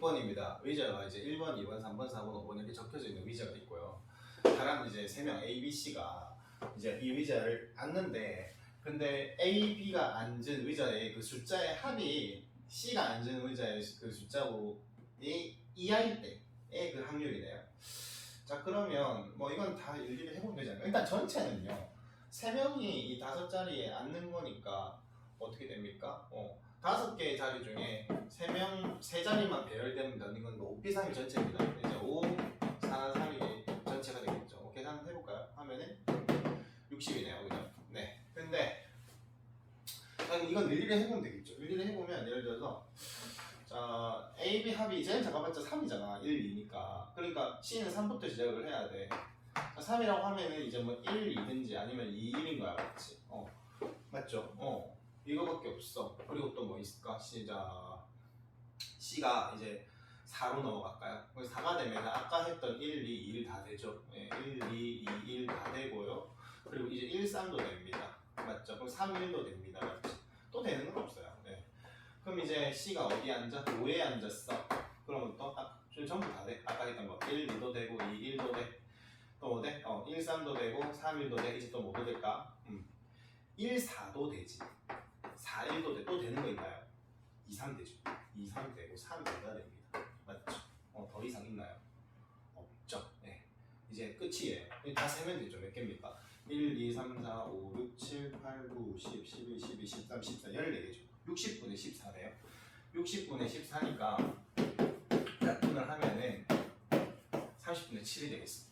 6번입니다. 의자가 이제 1번, 2번, 3번, 4번, 5번 이렇게 적혀져 있는 의자가 있고요. 사람 이제 3명 A, B, C가 이제 이 의자를 앉는데 근데 A, B가 앉은 의자의 그 숫자의 합이 C가 앉은 의자의 그 숫자고 이 이하일 때의 그 확률이네요. 자 그러면 뭐 이건 다 일일이 해보면 되잖아요. 일단 전체는요. 세 명이 이 다섯 자리에 앉는 거니까 어떻게 됩니까? 어, 다섯 개의 자리 중에 세 명, 세 자리만 배열되면 이건 뭐 5비상이 전체입니다. 이제 5, 4, 3이 전체가 되겠죠. 어, 계산 해볼까요? 하면은 60이네요. 그죠? 네. 근데 이건 일일이 해보면 되겠죠. 일일이 해보면 예를 들어서 자 A, B 합이 제일 작아봤자 3이잖아. 1, 2니까. 그러니까 C는 3부터 시작을 해야 돼. 3이라고 하면은 이제 뭐 1, 2든지 아니면 2, 1인 거야. 맞지? 어. 맞죠? 어. 이거밖에 없어. 그리고 또 뭐 있을까? 시작. C가 이제 4로 넘어갈까요? 그래서 4가 되면 아까 했던 1, 2, 1다 되죠. 예, 1, 2, 2, 1다 되고요. 그리고 이제 1, 3도 됩니다. 맞죠? 그럼 3, 1도 됩니다. 맞지? 또 되는 건 없어요. 네. 그럼 이제 C가 어디 앉아? 5에 앉았어. 그러면 또 아, 좀 전부 다 돼. 아까 했던 거 1, 2도 되고 2, 1도 돼. 또뭐 돼? 어, 1, 3도 되고 3, 1도 돼. 이제 또 뭐도 될까? 음. 1, 4도 되지. 4, 1도 돼. 또 되는 거 있나요? 2, 3 되죠. 2, 3 되고 3 돼야 됩니다. 맞죠? 어, 더 이상 있나요? 없죠. 네. 이제 끝이에요. 다 세면 되죠. 몇 개입니까? 1, 2, 3, 4, 5, 6, 7, 8, 9, 10, 11, 12, 13, 14, 14개죠. 60분의 14네요. 60분의 14니까 약분을 하면은 30분의 7이 되겠습니다.